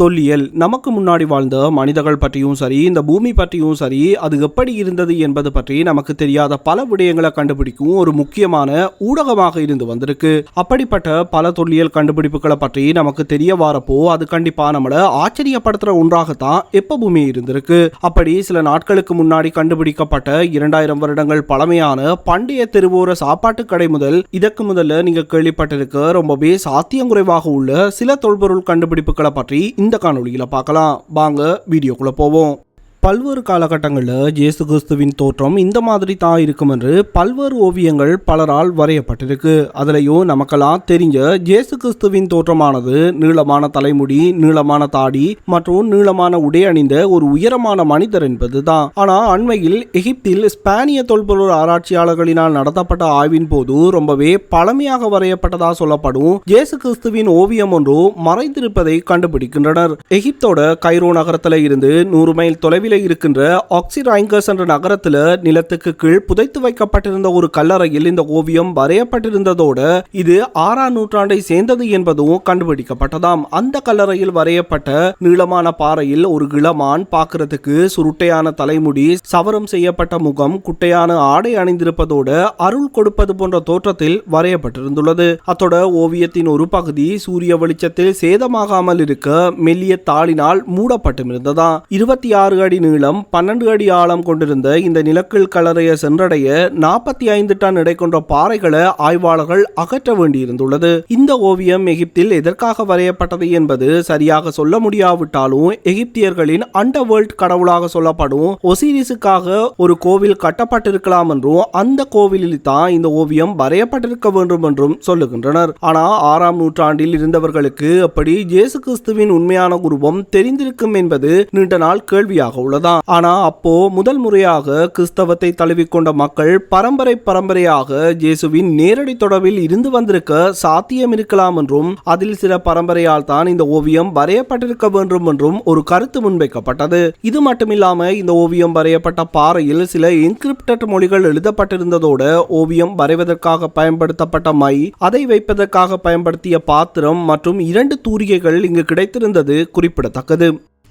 தொல்லியல். நமக்கு முன்னாடி வாழ்ந்த மனிதர்கள் பற்றியும் சரி இந்த பூமி பற்றியும் சரி அது எப்படி இருந்தது என்பது பற்றி நமக்கு தெரியாத பல விடயங்களை கண்டுபிடிக்கும் ஒரு முக்கியமான ஊடகமாக இருந்து வந்திருக்கு. அப்படிப்பட்ட பல தொல்லியல் கண்டுபிடிப்புகளை பற்றி நமக்கு தெரிய வரப்போ அது கண்டிப்பா நம்மளை ஆச்சரியப்படுத்துற ஒன்றாகத்தான் எப்ப பூமி இருந்திருக்கு. அப்படி சில நாட்களுக்கு முன்னாடி கண்டுபிடிக்கப்பட்ட இரண்டாயிரம் வருடங்கள் பழமையான பண்டைய தெருவோர சாப்பாட்டு கடை முதல் இதற்கு முதல்ல நீங்க கேள்விப்பட்டிருக்க ரொம்பவே சாத்தியங்குறைவாக உள்ள சில தொல்பொருள் கண்டுபிடிப்புகளை பற்றி இந்த காணொலியில் பார்க்கலாம். வாங்க வீடியோக்குள்ள போவோம். பல்வேறு காலகட்டங்களில் இயேசு கிறிஸ்துவின் தோற்றம் இந்த மாதிரி தான் இருக்கும் என்று பல்வேறு ஓவியங்கள் பலரால் வரையப்பட்டிருக்கு. அதுலேயும் நமக்கெல்லாம் தெரிஞ்ச இயேசு கிறிஸ்துவின் தோற்றமானது நீளமான தலைமுடி நீளமான தாடி மற்றும் நீளமான உடை அணிந்த ஒரு உயரமான மனிதர் என்பது தான். ஆனால் அண்மையில் எகிப்தில் ஸ்பானிய தொல்பொருள் ஆராய்ச்சியாளர்களினால் நடத்தப்பட்ட ஆய்வின் போது ரொம்பவே பழமையாக வரையப்பட்டதா சொல்லப்படும் இயேசு கிறிஸ்துவின் ஓவியம் ஒன்று மறைந்திருப்பதை கண்டுபிடிக்கின்றனர். எகிப்தோட கைரோ நகரத்தில் இருந்து நூறு மைல் தொலைவில் இருக்கின்ற ஆக்சிரைங்கஸ் என்ற நகரத்தில் நிலத்துக்கு கீழ் புதைத்து வைக்கப்பட்டிருந்த ஒரு கல்லறையில் இந்த ஓவியம் வரையப்பட்டிருந்ததோடு இது ஆறாம் நூற்றாண்டை சேர்ந்தது என்பதும் கண்டுபிடிக்கப்பட்டதாம். அந்த கல்லறையில் வரையப்பட்ட நீளமான பாறையில் ஒரு கிளமான் பார்க்கறதுக்கு சுருட்டையான தலைமுடி சவரம் செய்யப்பட்ட முகம் குட்டையான ஆடை அணிந்திருப்பதோடு அருள் கொடுப்பது போன்ற தோற்றத்தில் வரையப்பட்டிருந்துள்ளது. அத்தோட ஓவியத்தின் ஒரு பகுதி சூரிய வெளிச்சத்தில் சேதமாகாமல் இருக்க மெல்லிய தாளினால் மூடப்பட்டிருந்ததா இருபத்தி ஆறு அடி நீளம் பன்னெண்டு அடி ஆழம் கொண்டிருந்த இந்த நிலக்கல் கல்லறையை சென்றடைய நாற்பத்தி ஐந்து டன் எடை கொண்ட பாறைகளை ஆய்வாளர்கள் அகற்ற வேண்டியிருந்துள்ளது. இந்த ஓவியம் எகிப்தில் எதற்காக வரையப்பட்டது என்பது சரியாக சொல்ல முடியாவிட்டாலும் எகிப்தியர்களின் அண்டர் வேர்ல்ட் கடவுளாக சொல்லப்படும் ஒசிரிஸுக்காக ஒரு கோவில் கட்டப்பட்டிருக்கலாம் என்றும் அந்த கோவிலில் தான் இந்த ஓவியம் வரையப்பட்டிருக்க வேண்டும் என்றும் சொல்லுகின்றனர். ஆனால் ஆறாம் நூற்றாண்டில் இருந்தவர்களுக்கு அப்படி இயேசு கிறிஸ்துவின் உண்மையான உருவம் தெரிந்திருக்கும் என்பது நீண்ட நாள் கேள்வியாக உள்ளதா ஆனா அப்போ முதல் முறையாக கிறிஸ்தவத்தை தழுவிக்கொண்ட மக்கள் பரம்பரை பரம்பரையாக இயேசுவின் நேரடி தொடர்பில் இருந்து வந்திருக்க சாத்தியம் இருக்கலாம் என்றும் அதில் சில பரம்பரையால் தான் இந்த ஓவியம் வரையப்பட்டிருக்க வேண்டும் என்றும் ஒரு கருத்து முன்வைக்கப்பட்டது. இது மட்டுமில்லாம இந்த ஓவியம் வரையப்பட்ட பாறையில் சில என்கிரிப்டட் மொழிகள் எழுதப்பட்டிருந்ததோட ஓவியம் வரைவதற்காக பயன்படுத்தப்பட்ட மை அதை வைப்பதற்காக பயன்படுத்திய பாத்திரம் மற்றும் இரண்டு தூரிகைகள் இங்கு கிடைத்திருந்தது குறிப்பிடத்தக்கது.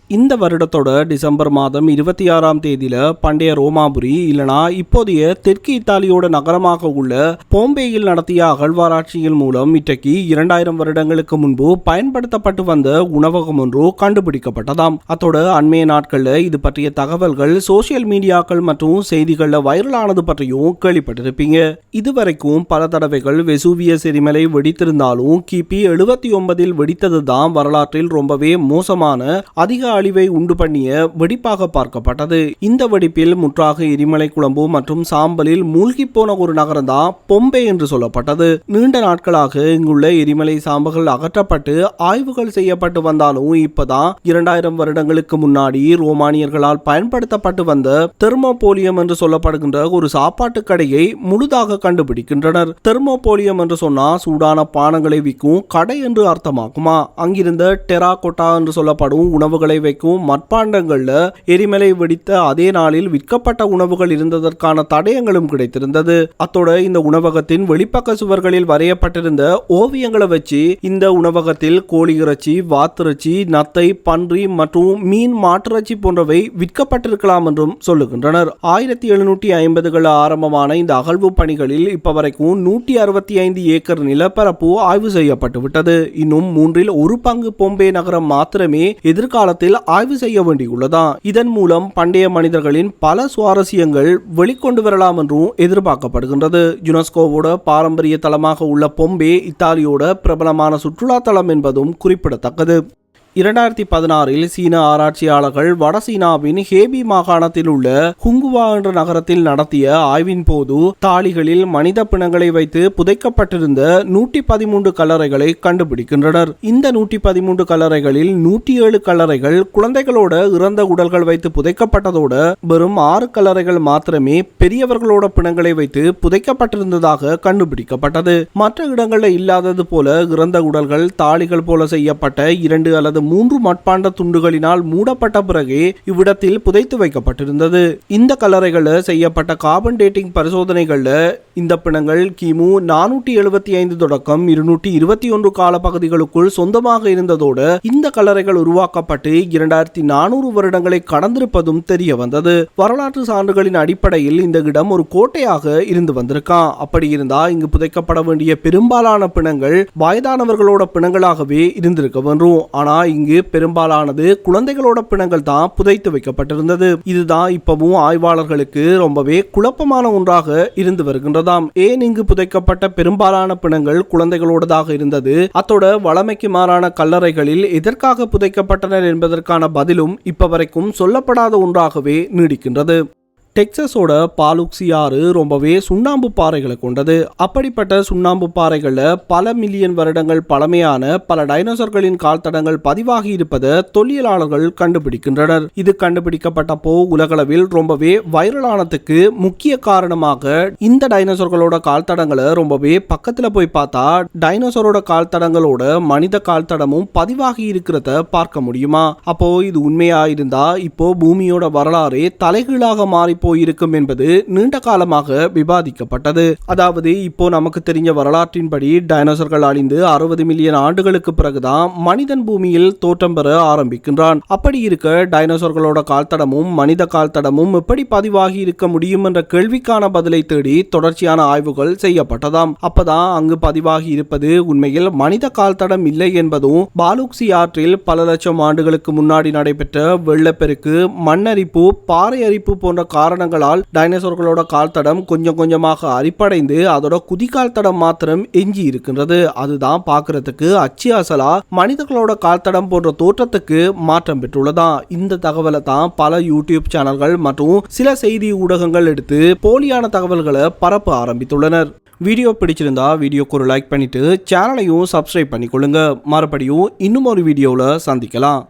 இந்த வருடத்தோட டிசம்பர் மாதம் இருபத்தி ஆறாம் தேதியில் பண்டைய ரோமாபுரி இல்லனா இப்போதைய தெற்கு இத்தாலியோட நகரமாக உள்ள போம்பேயில் நடத்திய அகழ்வாராய்ச்சியின் மூலம் இன்றைக்கு இரண்டாயிரம் வருடங்களுக்கு முன்பு பயன்படுத்தப்பட்டு வந்த உணவகம் ஒன்று கண்டுபிடிக்கப்பட்டதாம். அத்தோட அண்மைய நாட்களில் இது பற்றிய தகவல்கள் சோசியல் மீடியாக்கள் மற்றும் செய்திகளில் வைரலானது பற்றியும் கேள்விப்பட்டிருப்பீங்க. இதுவரைக்கும் பல தடவைகள் வெசூவிய செரிமலை வெடித்திருந்தாலும் கிபி எழுபத்தி ஒன்பதில் வெடித்தது தான் வரலாற்றில் ரொம்பவே மோசமான அதிக அழிவை உண்டு பண்ணிய வெடிப்பாக பார்க்கப்பட்டது. இந்த வெடிப்பில் முற்றாக எரிமலை குழம்பு மற்றும் சாம்பலில் மூழ்கி போன ஒரு நகரம்தான் பொம்பே என்று சொல்லப்பட்டது. நீண்ட நாட்களாக இங்குள்ள எரிமலை சாம்பல்கள் அகற்றப்பட்டு ஆய்வுகள் செய்யப்பட்டு வந்தாலும் இப்பதான் இரண்டாயிரம் வருடங்களுக்கு முன்னாடி ரோமானியர்களால் பயன்படுத்தப்பட்டு வந்த தெர்மோபோலியம் என்று சொல்லப்படுகின்ற ஒரு சாப்பாட்டு கடையை முழுதாக கண்டுபிடிக்கின்றனர். தெர்மோபோலியம் என்று சொன்னா சூடான பானங்களை விற்கும் கடை என்று அர்த்தமாக்குமா அங்கிருந்த டெராகோட்டா என்று சொல்லப்படும் உணவுகளை வைக்கும் மட்பாண்டங்களில் எரிமலை வெடித்த அதே நாளில் விற்கப்பட்ட உணவுகள் இருந்ததற்கான தடயங்களும் கிடைத்திருந்தது. அத்தோட இந்த உணவகத்தின் வெளிப்பக்க சுவர்களில் வரையப்பட்டிருந்த ஓவியங்களை வச்சு இந்த உணவகத்தில் கோழி இறைச்சி வாத்திறைச்சி நத்தை பன்றி மற்றும் மீன் மாட்டிறைச்சி போன்றவை விற்கப்பட்டிருக்கலாம் என்றும் சொல்லுகின்றனர். ஆயிரத்தி எழுநூற்றி ஐம்பதுகள் ஆரம்பமான இந்த அகழ்வு பணிகளில் இப்ப வரைக்கும் நூற்றி அறுபத்தி ஐந்து ஏக்கர் நிலப்பரப்பு ஆய்வு செய்யப்பட்டு விட்டது இன்னும் மூன்றில் ஒரு பங்கு பொம்பே நகரம் மாத்திரமே எதிர்காலத்தில் ஆய்வு செய்ய வேண்டியுள்ளதா? இதன் மூலம் பண்டைய மனிதர்களின் பல சுவாரஸ்யங்கள் வெளிக்கொண்டு வரலாம் என்றும் எதிர்பார்க்கப்படுகின்றது. யுனெஸ்கோவோட பாரம்பரிய தளமாக உள்ள பொம்பே இத்தாலியோட பிரபலமான சுற்றுலா தலம் என்பதும் குறிப்பிடத்தக்கது. இரண்டாயிரத்தி பதினாறில் சீன ஆராய்ச்சியாளர்கள் வட சீனாவின் ஹேபி மாகாணத்தில் உள்ள ஹுங்குவா என்ற நகரத்தில் நடத்திய ஆய்வின் போது தாளிகளில் மனித பிணங்களை வைத்து புதைக்கப்பட்டிருந்த நூற்றி பதிமூன்று கல்லறைகளை கண்டுபிடிக்கின்றனர். இந்த நூற்றி பதிமூன்று கல்லறைகளில் நூற்றி ஏழு கல்லறைகள் குழந்தைகளோட இறந்த உடல்கள் வைத்து புதைக்கப்பட்டதோட வெறும் ஆறு கல்லறைகள் மாத்திரமே பெரியவர்களோட பிணங்களை வைத்து புதைக்கப்பட்டிருந்ததாக கண்டுபிடிக்கப்பட்டது. மற்ற இடங்களில் இல்லாதது போல இறந்த உடல்கள் தாளிகள் போல செய்யப்பட்ட இரண்டு அல்லது மூன்று மட்பாண்ட துண்டுகளினால் மூடப்பட்ட பிறகே இவ்விடத்தில் புதைத்து வைக்கப்பட்டிருந்தது. இந்த கல்லறைகளில் செய்யப்பட்ட கார்பன் டேட்டிங் பரிசோதனைகளில் இந்த பிணங்கள் கிமு நானூற்றி எழுபத்தி ஐந்து தொடக்கம் இருநூற்றி இருபத்தி ஒன்று கால பகுதிகளுக்குள் சொந்தமாக இருந்ததோடு இந்த கல்லறைகள் உருவாக்கப்பட்டு இரண்டாயிரத்தி நானூறு வருடங்களை கடந்திருப்பதும் தெரிய வந்தது. வரலாற்று சான்றுகளின் அடிப்படையில் இந்த இடம் ஒரு கோட்டையாக இருந்து வந்திருக்கான் அப்படி இருந்தா இங்கு புதைக்கப்பட வேண்டிய பெரும்பாலான பிணங்கள் வயதானவர்களோட பிணங்களாகவே இருந்திருக்க வேண்டும்? ஆனா இங்கு பெரும்பாலானது குழந்தைகளோட பிணங்கள் தான் புதைத்து வைக்கப்பட்டிருந்தது. இதுதான் இப்பவும் ஆய்வாளர்களுக்கு ரொம்பவே குழப்பமான ஒன்றாக இருந்து வருகின்றதாம். ஏன் இங்கு புதைக்கப்பட்ட பெரும்பாலான பிணங்கள் குழந்தைகளோடதாக இருந்தது? அத்தோட வளமைக்கு மாறான கல்லறைகளில் எதற்காக புதைக்கப்பட்டனர் என்பதற்கான பதிலும் இப்ப வரைக்கும் சொல்லப்படாத ஒன்றாகவே நீடிக்கின்றது. டெக்சஸோட பாலுக்சி ஆறு ரொம்பவே சுண்ணாம்பு பாறைகளை கொண்டது. அப்படிப்பட்ட சுண்ணாம்பு பாறைகளில் பல மில்லியன் வருடங்கள் பழமையான பல டைனோசர்களின் கால் தடங்கள் பதிவாகி இருப்பதை தொல்லியலாளர்கள் கண்டுபிடிக்கின்றனர். இது கண்டுபிடிக்கப்பட்டப்போ உலகளவில் ரொம்பவே வைரலானதுக்கு முக்கிய காரணமாக இந்த டைனோசர்களோட கால் தடங்களை ரொம்பவே பக்கத்தில் போய் பார்த்தா டைனோசரோட கால் தடங்களோட மனித கால் தடமும் பதிவாகி இருக்கிறத பார்க்க முடியுமா? அப்போ இது உண்மையா இருந்தா இப்போ பூமியோட வரலாறே தலைகீழாக மாறி போயிருக்கும் என்பது நீண்ட காலமாக விவாதிக்கப்பட்டது. அதாவது இப்போ நமக்கு தெரிஞ்ச வரலாற்றின்படி டைனோசர்கள் அழிந்து அறுபது மில்லியன் ஆண்டுகளுக்கு பிறகுதான் மனிதன் பூமியில் தோற்றம் பெற ஆரம்பிக்கின்றான். அப்படி இருக்க டைனோசர்களோட கால்தடமும் மனித கால்தடமும் எப்படி பதிவாகி இருக்க முடியும் என்ற கேள்விக்கான பதிலை தேடி தொடர்ச்சியான ஆய்வுகள் செய்யப்பட்டதாம். அப்பதான் அங்கு பதிவாகி இருப்பது உண்மையில் மனித கால்தடம் இல்லை என்பதும் பாலூக்சி ஆற்றில் பல லட்சம் ஆண்டுகளுக்கு முன்னாடி நடைபெற்ற வெள்ளப்பெருக்கு மண்ணரிப்பு பாறை அரிப்பு போன்ற காரணங்களால் டைனோசர்களோட கால் தடம் கொஞ்சம் கொஞ்சமாக அரிப்படைந்து அதோட குதிகால் தடம் மாத்திரம் எஞ்சி இருக்கின்றது. அதுதான் பார்க்கறதுக்கு அச்சு அசலா மனிதர்களோட கால் தடம் போன்ற தோற்றத்துக்கு மாற்றம் பெற்றுள்ளதா? இந்த தகவலை தான் பல யூடியூப் சேனல்கள் மற்றும் சில செய்தி ஊடகங்கள் எடுத்து போலியான தகவல்களை பரப்ப ஆரம்பித்துள்ளனர். வீடியோ பிடிச்சிருந்தா வீடியோக்கு ஒரு லைக் பண்ணிட்டு சேனலையும் சப்ஸ்கிரைப் பண்ணிக்கொள்ளுங்க. மறுபடியும் இன்னும் ஒரு வீடியோவில் சந்திக்கலாம்.